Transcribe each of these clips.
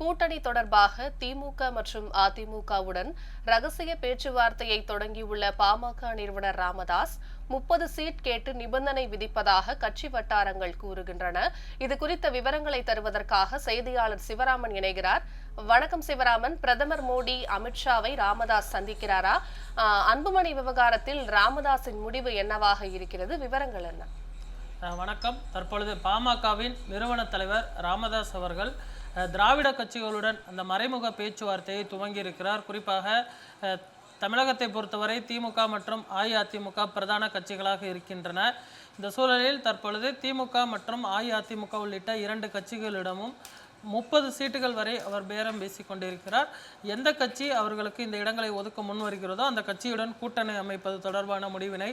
கூட்டணி தொடர்பாக திமுக மற்றும் அதிமுகவுடன் ரகசிய பேச்சுவார்த்தையை தொடங்கியுள்ள பாமக நிறுவனர் ராமதாஸ் முப்பது சீட் கேட்டு நிபந்தனை விதிப்பதாக கட்சி வட்டாரங்கள் கூறுகின்றன. இது குறித்த விவரங்களை தருவதற்காக செய்தியாளர் சிவராமன் இணைகிறார். வணக்கம் சிவராமன். பிரதமர் மோடி அமித்ஷாவை ராமதாஸ் சந்திக்கிறாரா? அன்புமணி விவகாரத்தில் ராமதாஸின் முடிவு என்னவாக இருக்கிறது? விவரங்கள் என்ன? வணக்கம். தற்பொழுது பாமகவின் நிறுவன தலைவர் ராமதாஸ் அவர்கள் திராவிட கட்சிகளுடன் அந்த மறைமுக பேச்சுவார்த்தையை துவங்கியிருக்கிறார். குறிப்பாக அஹ், தமிழகத்தை பொறுத்தவரை திமுக மற்றும் அஇஅதிமுக பிரதான கட்சிகளாக இருக்கின்றன. இந்த சூழலில் தற்பொழுது திமுக மற்றும் அஇஅதிமுக உள்ளிட்ட இரண்டு கட்சிகளிடமும் முப்பது சீட்டுகள் வரை அவர் பேரம் பேசிக் கொண்டிருக்கிறார். எந்த கட்சி அவர்களுக்கு இந்த இடங்களை ஒதுக்க முன் வருகிறதோ அந்த கட்சியுடன் கூட்டணி அமைப்பது தொடர்பான முடிவினை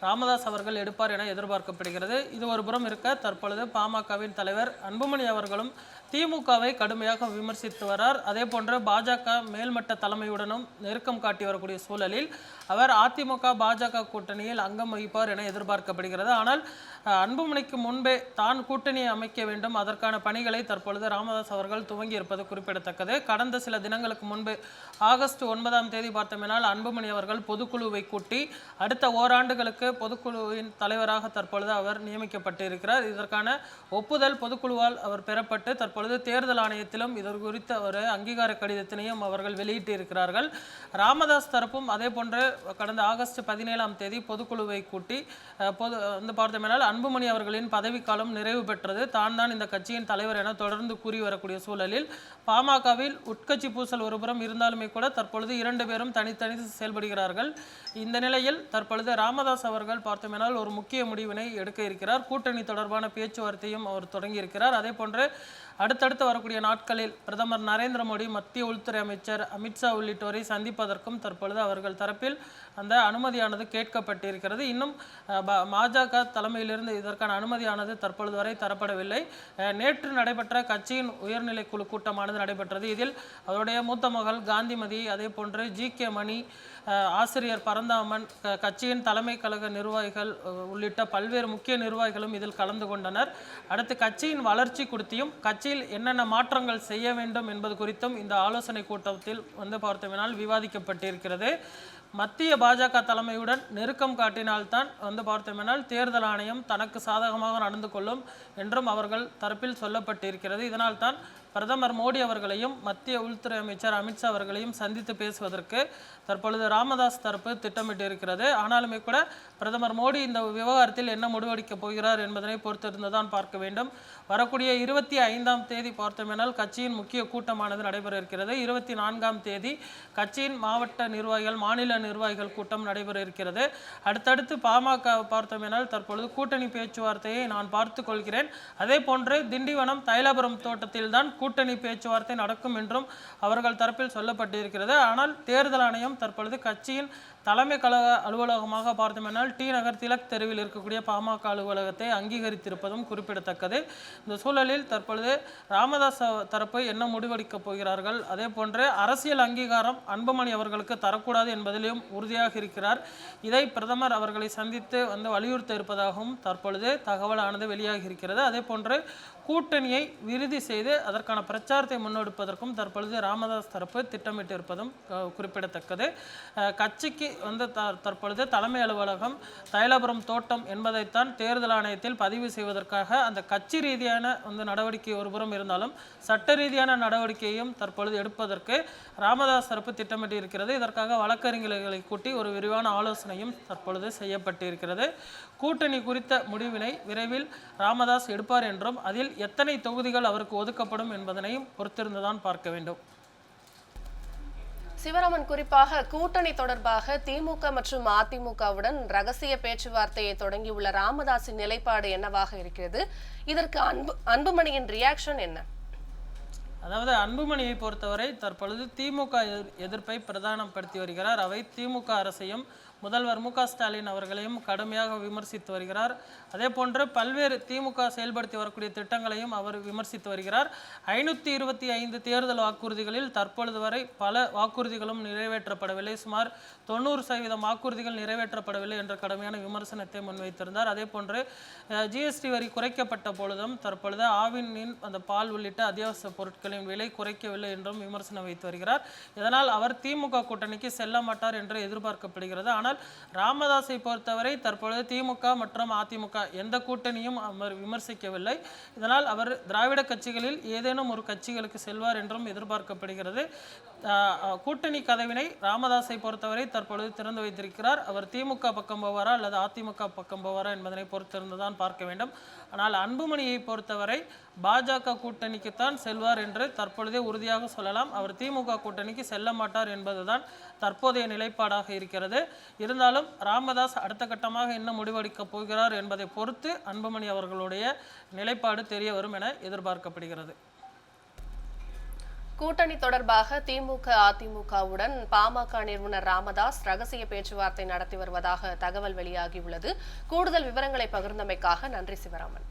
ராமதாஸ் அவர்கள் எடுப்பார் என எதிர்பார்க்கப்படுகிறது. இது ஒரு புறம் இருக்க தற்பொழுது பாமகவின் தலைவர் அன்புமணி அவர்களும் திமுகவை கடுமையாக விமர்சித்து வரார். அதே போன்று பாஜக மேல்மட்ட தலைமையுடனும் நெருக்கம் காட்டி வரக்கூடிய சூழலில் அவர் அதிமுக பாஜக கூட்டணியில் அங்கம் வகிப்பார் என எதிர்பார்க்கப்படுகிறது. ஆனால் அன்புமணிக்கு முன்பே தான் கூட்டணியை அமைக்க வேண்டும். அதற்கான பணிகளை தற்பொழுது ராமதாஸ் அவர்கள் துவங்கி இருப்பது குறிப்பிடத்தக்கது. கடந்த சில தினங்களுக்கு முன்பு ஆகஸ்ட் ஒன்பதாம் தேதி பார்த்தோமெனால் அன்புமணி அவர்கள் பொதுக்குழுவை கூட்டி அடுத்த ஓராண்டுகளுக்கு பொதுக்குழுவின் தலைவராக தற்பொழுது அவர் நியமிக்கப்பட்டு இருக்கிறார் இதற்கான ஒப்புதல் பொதுக்குழுவால் அவர் பெறப்பட்டு தற்பொழுது தேர்தல் ஆணையத்திலும் இது குறித்த ஒரு அங்கீகார கடிதத்தினையும் அவர்கள் வெளியிட்டிருக்கிறார்கள். ராமதாஸ் தரப்பும் அதே போன்று கடந்த ஆகஸ்ட் பதினேழாம் தேதி பொதுக்குழுவை கூட்டி பொது வந்து பார்த்தோமேனால் அன்புமணி அவர்களின் பதவிக்காலம் நிறைவு பெற்றது. தான் தான் இந்த கட்சியின் தலைவர் என தொடர்ந்து கூறி வரக்கூடிய சூழலில் பாமகவில் உட்கட்சி பூசல் ஒருபுறம் இருந்தாலுமே கூட தற்பொழுது இரண்டு பேரும் தனித்தனி செயல்படுகிறார்கள். இந்த நிலையில் தற்பொழுது ராமதாஸ் அவர்கள் பார்த்தோமேனால் ஒரு முக்கிய முடிவினை எடுக்க இருக்கிறார். கூட்டணி தொடர்பான பேச்சுவார்த்தையும் அவர் தொடங்கி இருக்கிறார் அதே போன்று அடுத்தடுத்து வரக்கூடிய நாட்களில் பிரதமர் நரேந்திர மோடி மத்திய உள்துறை அமைச்சர் அமித்ஷா உள்ளிட்டோரை சந்திப்பதற்கும் தற்பொழுது அவர்கள் தரப்பில் அந்த அனுமதியானது கேட்கப்பட்டிருக்கிறது. இன்னும் பாஜக தலைமையிலிருந்து இதற்கான அனுமதியானது தற்பொழுது வரை தரப்படவில்லை. நேற்று நடைபெற்ற கட்சியின் உயர்நிலை குழு கூட்டமானது நடைபெற்றது. இதில் அவருடைய மூத்த மகள் காந்திமதி அதே போன்று ஜி. கே. மணி ஆசிரியர் பரந்தாமன் க- கட்சியின் தலைமை கழக நிர்வாகிகள் உள்ளிட்ட பல்வேறு முக்கிய நிர்வாகிகளும் இதில் கலந்து கொண்டனர். அடுத்து கட்சியின் வளர்ச்சி குறித்தும் கட்சியில் என்னென்ன மாற்றங்கள் செய்ய வேண்டும் என்பது குறித்தும் இந்த ஆலோசனை கூட்டத்தில் வந்து பார்த்தோம்னால் விவாதிக்கப்பட்டிருக்கிறது. மத்திய பாஜக தலைமையுடன் நெருக்கம் காட்டினால்தான் வந்து பார்த்தோமெனால் தேர்தல் ஆணையம் தனக்கு சாதகமாக நடந்து கொள்ளும் என்றும் அவர்கள் தரப்பில் சொல்லப்பட்டிருக்கிறது. இதனால் தான் பிரதமர் மோடி அவர்களையும் மத்திய உள்துறை அமைச்சர் அமித்ஷா அவர்களையும் சந்தித்து பேசுவதற்கு தற்பொழுது ராமதாஸ் தரப்பு திட்டமிட்டிருக்கிறது ஆனாலுமே கூட பிரதமர் மோடி இந்த விவகாரத்தில் என்ன முடிவெடுக்கப் போகிறார் என்பதனை பொறுத்திருந்து தான் பார்க்க வேண்டும். வரக்கூடிய இருபத்தி ஐந்தாம் தேதி பார்த்தோமேனால் கட்சியின் முக்கிய கூட்டமானது நடைபெற இருக்கிறது. இருபத்தி நான்காம் தேதி கட்சியின் மாவட்ட நிர்வாகிகள் மாநில நிர்வாகிகள் கூட்டம் நடைபெற இருக்கிறது. அடுத்தடுத்து பாமக பார்த்தோமேனால் தற்பொழுது கூட்டணி பேச்சுவார்த்தையை நான் பார்த்து கொள்கிறேன். அதே போன்று திண்டிவனம் தைலாபுரம் தோட்டத்தில்தான் கூட்டணி பேச்சுவார்த்தை நடக்கும் என்றும் அவர்கள் தரப்பில் சொல்லப்பட்டிருக்கிறது. ஆனால் தேர்தல் ஆணையம் தற்பொழுது கட்சியின் தலைமை கழக அலுவலகமாக பார்த்தோமென்றால் டி நகர் திலக் தெருவில் இருக்கக்கூடிய பாமக அலுவலகத்தை அங்கீகரித்திருப்பதும் குறிப்பிடத்தக்கது. இந்த சூழலில் தற்பொழுது ராமதாஸ் தரப்பு என்ன முடிவெடுக்கப் போகிறார்கள்? அதே போன்று அரசியல் அங்கீகாரம் அன்புமணி அவர்களுக்கு தரக்கூடாது என்பதிலும் உறுதியாக இருக்கிறார். இதை பிரதமர் அவர்களை சந்தித்து வந்து வலியுறுத்த இருப்பதாகவும் தற்பொழுது தகவலானது வெளியாகி இருக்கிறது. அதே போன்று கூட்டணியை விருதி செய்து அதற்கான பிரச்சாரத்தை முன்னெடுப்பதற்கும் தற்பொழுது ராமதாஸ் தரப்பு திட்டமிட்டிருப்பதும் க- குறிப்பிடத்தக்கது. கட்சிக்கு வந்து த தற்பொழுது தலைமை அலுவலகம் தைலபுரம் தோட்டம் என்பதைத்தான் தேர்தல் ஆணையத்தில் பதிவு செய்வதற்காக அந்த கட்சி ரீதியான வந்து நடவடிக்கை ஒருபுறம் இருந்தாலும் சட்ட ரீதியான நடவடிக்கையும் தற்பொழுது எடுப்பதற்கு ராமதாஸ் தரப்பு திட்டமிட்டு இருக்கிறது இதற்காக வழக்கறிஞர்களை கூட்டி ஒரு விரிவான ஆலோசனையும் தற்பொழுது செய்யப்பட்டிருக்கிறது. கூட்டணி குறித்த முடிவினை விரைவில் ராமதாஸ் எடுப்பார் என்றும் அதில் எத்தனை தொகுதிகள் அவருக்கு ஒதுக்கப்படும் என்பதனையும் பொறுத்திருந்துதான் பார்க்க வேண்டும். சிவராமன் குறிப்பாக கூட்டணி தொடர்பாக திமுக மற்றும் அதிமுகவுடன் ரகசிய பேச்சுவார்த்தையை தொடங்கியுள்ள ராமதாஸின் நிலைப்பாடு என்னவாக இருக்கிறது? இதற்கு அன்பு அன்புமணியின் ரியாக்ஷன் என்ன? அதாவது அன்புமணியை பொறுத்தவரை தற்பொழுது திமுக எதிர்- எதிர்ப்பை பிரதானப்படுத்தி வருகிறார். அவை திமுக அரசையும் முதல்வர் மு ஸ்டாலின் அவர்களையும் கடுமையாக விமர்சித்து வருகிறார். அதே போன்று பல்வேறு திமுக செயல்படுத்தி வரக்கூடிய திட்டங்களையும் அவர் விமர்சித்து வருகிறார். ஐநூற்றி இருபத்தி ஐந்து தேர்தல் வாக்குறுதிகளில் தற்பொழுது வரை பல வாக்குறுதிகளும் நிறைவேற்றப்படவில்லை. சுமார் தொண்ணூறு சதவீதம் வாக்குறுதிகள் நிறைவேற்றப்படவில்லை என்ற கடுமையான விமர்சனத்தை முன்வைத்திருந்தார். அதே போன்று ஜிஎஸ்டி வரி குறைக்கப்பட்ட பொழுதும் தற்பொழுது ஆவினின் அந்த பால் உள்ளிட்ட அத்தியாவசிய பொருட்களின் விலை குறைக்கவில்லை என்றும் விமர்சனம் வைத்து வருகிறார். இதனால் அவர் திமுக கூட்டணிக்கு செல்ல மாட்டார் என்று எதிர்பார்க்கப்படுகிறது. ஆனால் ராமதாஸை பொறுத்தவரை தற்பொழுது திமுக மற்றும் அதிமுக எந்த கூட்டணியும் அவர் விமர்சிக்கவில்லை. இதனால் அவர் திராவிட கட்சிகளில் ஏதேனும் ஒரு கட்சிகளுக்கு செல்வார் என்றும் எதிர்பார்க்கப்படுகிறது. கூட்டணி கதவினை ராமதாஸை பொறுத்தவரை தற்பொழுது திறந்து வைத்திருக்கிறார். அவர் திமுக பக்கம் போவாரா அல்லது அதிமுக பக்கம் போவாரா என்பதனை பொறுத்திருந்துதான் பார்க்க வேண்டும். ஆனால் அன்புமணியை பொறுத்தவரை பாஜக கூட்டணிக்குத்தான் செல்வார் என்று தற்பொழுதே உறுதியாக சொல்லலாம். அவர் திமுக கூட்டணிக்கு செல்ல மாட்டார் என்பதுதான் தற்போதைய நிலைப்பாடாக இருக்கிறது. இருந்தாலும் ராமதாஸ் அடுத்த கட்டமாக என்ன முடிவெடுக்கப் போகிறார் என்பதை பொறுத்து அன்புமணி அவர்களுடைய நிலைப்பாடு தெரிய வரும் என எதிர்பார்க்கப்படுகிறது. கூட்டணி தொடர்பாக திமுக அதிமுகவுடன் பாமக நிறுவனர் ராமதாஸ் ரகசிய பேச்சுவார்த்தை நடத்தி வருவதாக தகவல் வெளியாகியுள்ளது. கூடுதல் விவரங்களை பகிர்ந்தமைக்காக நன்றி சிவராமன்.